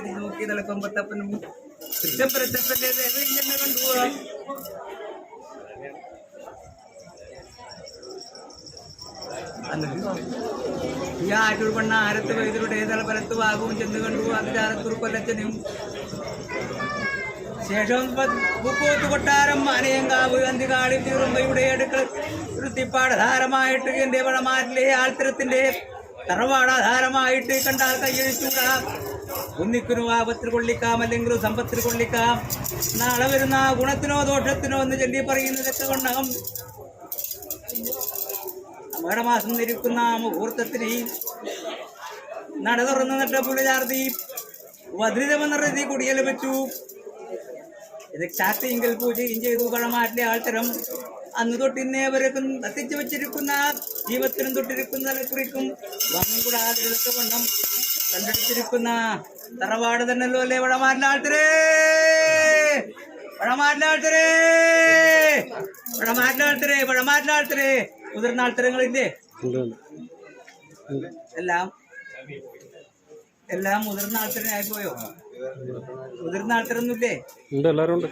തിരിഞ്ഞു നോക്കി തലക്കൊമ്പത്തപ്പനും തൃച്ചപ്പരത്തപ്പന്റെ ദേവനെ കണ്ടു ഈ ആറ്റൂർ പെണ്ണ ആരത്ത് വൈദ്യരുടെ തലപ്പലത്ത് വാകും ചെന്ന് കണ്ടു അതിരാരത്തൂർ കൊല്ലച്ചനും ശേഷം പൂക്കോത്ത് കൊട്ടാരം മാനയങ്കാവ് അന്തികാളി തീറുമ്പയുടെ അടുക്കൾ വൃത്തിപ്പാടാധാരമായിട്ട് എന്റെ പഴമാറ്റിലെ ആൾത്തരത്തിന്റെ തറവാടാധാരമായിട്ട് കണ്ടാൽ കയ്യഴിച്ചൂടാ ഒന്നിക്കിനു ആപത്തിൽ കൊള്ളിക്കാം അല്ലെങ്കിൽ സമ്പത്തിൽ കൊള്ളിക്കാം. നാളെ വരുന്ന ഗുണത്തിനോ ദോഷത്തിനോ എന്ന് ചൊല്ലി പറയുന്നതൊക്കെ കൊണ്ടകം. മേടമാസം ധരിക്കുന്ന മുഹൂർത്തത്തിന് നട തുറന്നു നട്ട പുലചാർത്തി വദ്രിതമെന്ന രീതി കുടിയൽ വെച്ചു. ഇത് ചാത്തിയെങ്കിൽ പൂജയും ചെയ്തു പഴമാറ്റിലെ ആൾത്തരം. അന്ന് തൊട്ടിന്നേവരക്കും കത്തിച്ചു വെച്ചിരിക്കുന്ന ജീവത്തിനും തൊട്ടിരിക്കുന്ന കുറിക്കും വന്നുകൂടാതിരുതൊക്കെ വണ്ണം കണ്ടെടുത്തിരിക്കുന്ന തറവാട് തന്നെല്ലോ അല്ലേ പഴമാറ്റിലെ ആൾത്തരേ? പഴമാറ്റിലെ ആൾത്തരേ? പഴമാറ്റിലെ ആൾത്തരേ പഴമാറ്റിലെ ആൾത്തരേ? മുതിർന്ന ആൾത്തരങ്ങളില്ലേ? എല്ലാം എല്ലാം മുതിർന്ന ആൾത്തരനായി പോയോ? മുതിർന്ന ആൾക്കാരൊന്നുമില്ലേ? ഉണ്ട് എല്ലാരും ഉണ്ട്.